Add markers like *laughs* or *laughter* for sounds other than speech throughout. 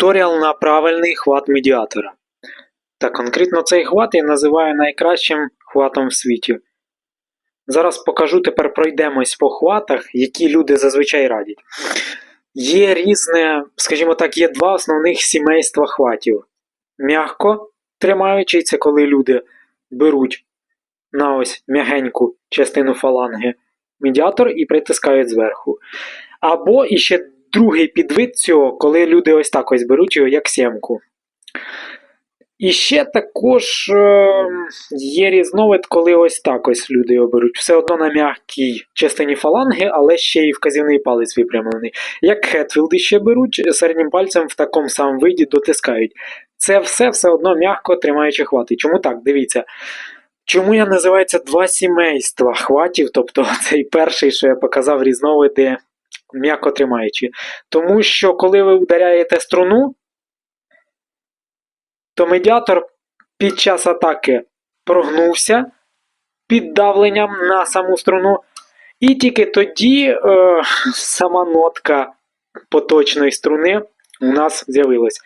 Туторіал на правильний хват медіатора. Та конкретно цей хват я називаю найкращим хватом в світі. Зараз покажу, тепер пройдемось по хватах, які люди зазвичай радять. Є різне, скажімо так, є два основних сімейства хватів. М'ягко тримаючий, це коли люди беруть на ось м'ягеньку частину фаланги медіатор і притискають зверху. Або іще другий підвид цього, коли люди ось так ось беруть його як сімку. І ще також е, є різновид, коли ось так ось люди його беруть. Все одно на м'якій частині фаланги, але ще й вказівний палець випрямлений. Як Хетфілди ще беруть, середнім пальцем в такому самому виді дотискають. Це все все одно м'яко тримаючи хвати. Чому так? Дивіться. Чому я називаю два сімейства хватів, тобто *laughs* цей перший, що я показав, різновиди м'яко тримаючи. Тому що коли ви ударяєте струну, то медіатор під час атаки прогнувся під давленням на саму струну, і тільки тоді е, сама нотка поточної струни у нас з'явилась.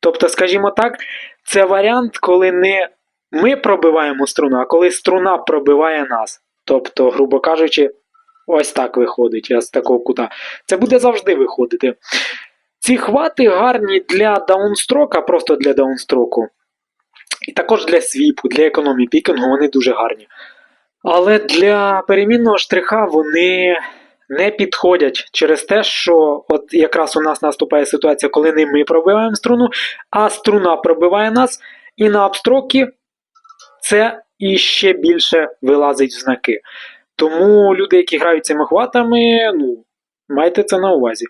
Тобто, скажімо так, це варіант, коли не ми пробиваємо струну, а коли струна пробиває нас. Тобто, грубо кажучи, ось так виходить з такого кута. Це буде завжди виходити. Ці хвати гарні для даунстрока, просто для даунстроку. І також для свіпу, для економії пікінгу вони дуже гарні. Але для перемінного штриха вони не підходять через те, що от якраз у нас наступає ситуація, коли не ми пробиваємо струну, а струна пробиває нас, і на апстрокі це іще більше вилазить в знаки. Тому люди, які грають цими хватами, ну, майте це на увазі.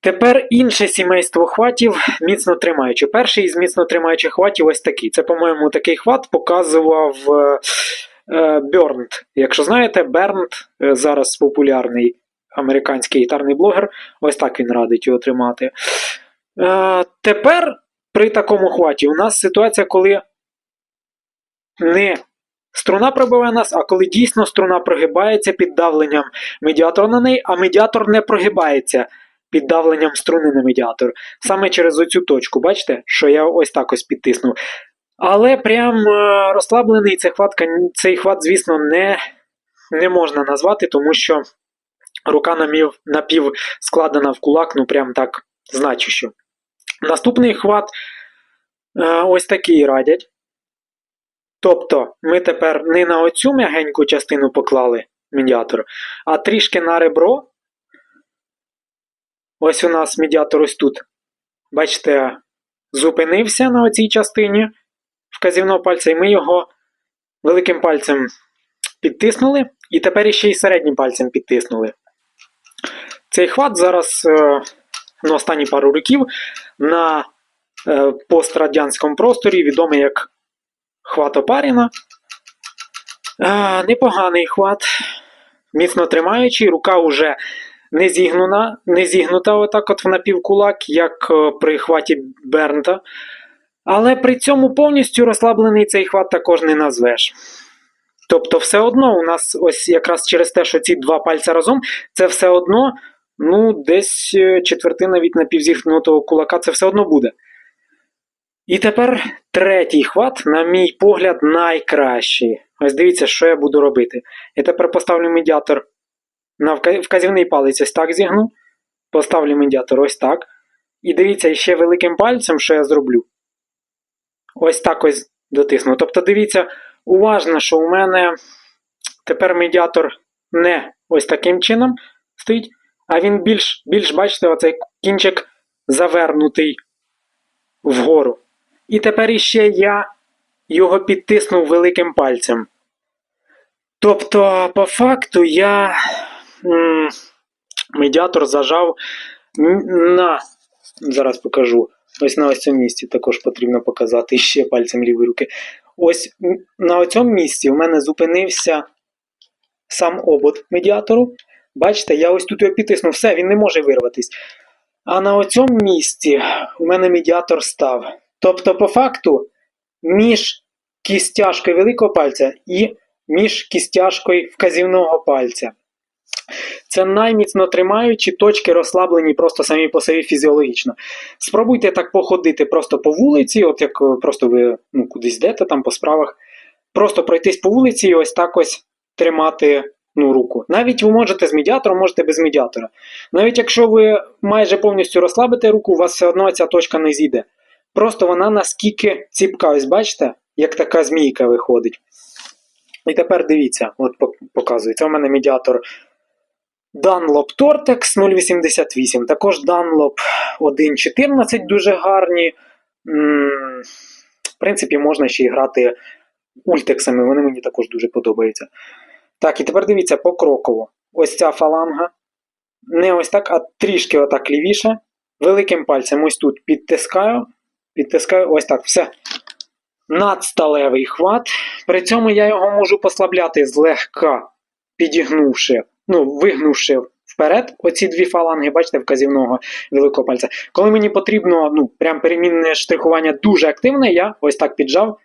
Тепер інше сімейство хватів міцно тримаючи. Перший із міцно тримаючих хватів ось такий. Це, по-моєму, такий хват показував е, Бернт. Якщо знаєте, Бернт е, зараз популярний американський гітарний блогер. Ось так він радить його тримати. Е, тепер при такому хваті у нас ситуація, коли не струна пробиває нас, а коли дійсно струна прогибається під давленням медіатора на неї, а медіатор не прогибається під давленням струни на медіатор. Саме через оцю точку, бачите, що я ось так ось підтиснув. Але прям е, розслаблений цей хват, цей хват, звісно, не не можна назвати, тому що рука намів, напів складена в кулак, ну прям так значущо. Наступний хват е, ось такий радять. Тобто, ми тепер не на оцю м'ягеньку частину поклали медіатор, а трішки на ребро. Ось у нас медіатор ось тут. Бачите, зупинився на оцій частині вказівного пальця, і ми його великим пальцем підтиснули, і тепер іще й середнім пальцем підтиснули. Цей хват зараз е, ну, останні пару років на е, пострадянському просторі відомий як хват Опаріна. Е, непоганий хват, міцно тримаючий, рука вже не зігнута, не зігнута отак от в напівкулак, як при хваті Бернта. Але при цьому повністю розслаблений цей хват також не назвеш. Тобто, все одно у нас ось якраз через те, що ці два пальця разом, це все одно, ну, десь четвертина від напівзігнутого кулака, це все одно буде. І тепер третій хват, на мій погляд, найкращий. Ось дивіться, що я буду робити. Я тепер поставлю медіатор на вказівний палець ось так зігну. Поставлю медіатор ось так. І дивіться, ще великим пальцем, що я зроблю. Ось так ось дотисну. Тобто, дивіться, уважно, що у мене тепер медіатор не ось таким чином стоїть, а він більш, більш бачите, оцей кінчик завернутий вгору. І тепер іще я його підтиснув великим пальцем. Тобто, по факту, я м медіатор зажав на, зараз покажу. Ось на ось цьому місці також потрібно показати ще пальцем лівої руки. Ось на цьому місці у мене зупинився сам обод медіатору. Бачите, я ось тут його підтиснув, все, він не може вирватися. А на цьому місці у мене медіатор став. Тобто, по факту, між кістяшкою великого пальця і між кістяшкою вказівного пальця. Це найміцно тримаючі точки розслаблені просто самі по собі фізіологічно. Спробуйте так походити просто по вулиці, от як е, просто ви ну, кудись йдете там по справах. Просто пройтись по вулиці і ось так ось тримати ну, руку. Навіть ви можете з медіатором, можете без медіатора. Навіть якщо ви майже повністю розслабите руку, у вас все одно ця точка не зійде. Просто вона наскільки ціпка, ось бачите, як така змійка виходить. І тепер дивіться, от пок- показую. Це у мене медіатор Dunlop Tortex 088. Також Dunlop 1.14 дуже гарні. В принципі, можна ще й грати ультексами, вони мені також дуже подобаються. Так, і тепер дивіться покроково. Ось ця фаланга. Не ось так, а трішки отак лівіше. Великим пальцем ось тут підтискаю. Підтискаю ось так. Все. Надсталевий хват. При цьому я його можу послабляти злегка, підігнувши, ну, вигнувши вперед оці дві фаланги, бачите, вказівного великого пальця. Коли мені потрібно, ну, прям перемінне штрихування дуже активне, я ось так піджав.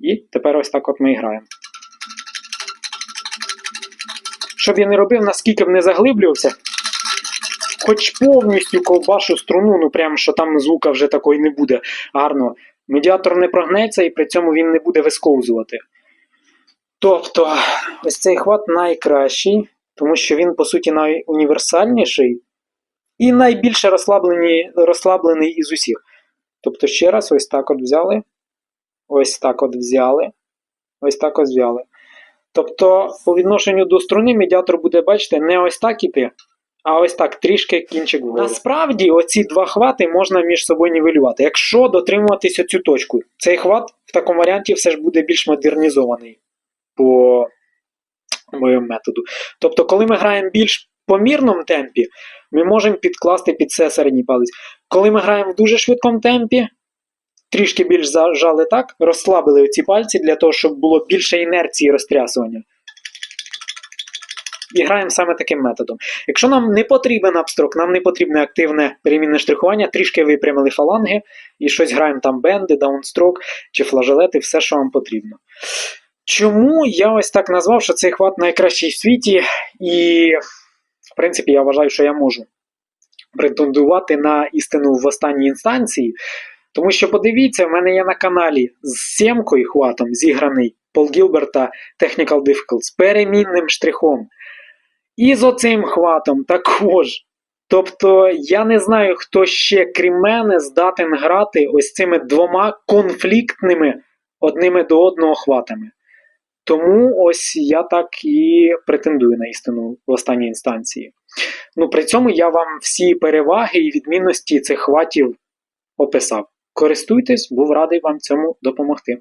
І тепер ось так от ми і граємо. Щоб я не робив, наскільки б не заглиблювався, хоч повністю ковбашу струну, ну прям що там звука вже такої не буде гарного. Медіатор не прогнеться і при цьому він не буде висковзувати. Тобто, ось цей хват найкращий, тому що він, по суті, найуніверсальніший і найбільше розслаблений, розслаблений із усіх. Тобто, ще раз, ось так от взяли, ось так от взяли, ось так от взяли. Тобто, по відношенню до струни медіатор буде, бачите, не ось так іти, а ось так трішки кінчик вгору. Насправді, оці два хвати можна між собою нівелювати. Якщо дотримуватися цю точку, цей хват в такому варіанті все ж буде більш модернізований по моєму методу. Тобто, коли ми граємо більш помірному темпі, ми можемо підкласти під це середній палець. Коли ми граємо в дуже швидкому темпі, трішки більш зажали так, розслабили оці пальці для того, щоб було більше інерції розтрясування. І граємо саме таким методом. Якщо нам не потрібен апстрок, нам не потрібне активне перемінне штрихування, трішки випрямили фаланги і щось граємо там бенди, даунстрок чи флажолети, все, що вам потрібно. Чому я ось так назвав, що цей хват найкращий в світі, і, в принципі, я вважаю, що я можу претендувати на істину в останній інстанції. Тому що подивіться, в мене є на каналі з сімкою хватом зіграний Пол Гілберта Technical Difficult з перемінним штрихом. І з оцим хватом також. Тобто я не знаю, хто ще, крім мене, здатен грати ось цими двома конфліктними одними до одного хватами. Тому ось я так і претендую на істину в останній інстанції. Ну, при цьому я вам всі переваги і відмінності цих хватів описав. Користуйтесь, був радий вам цьому допомогти.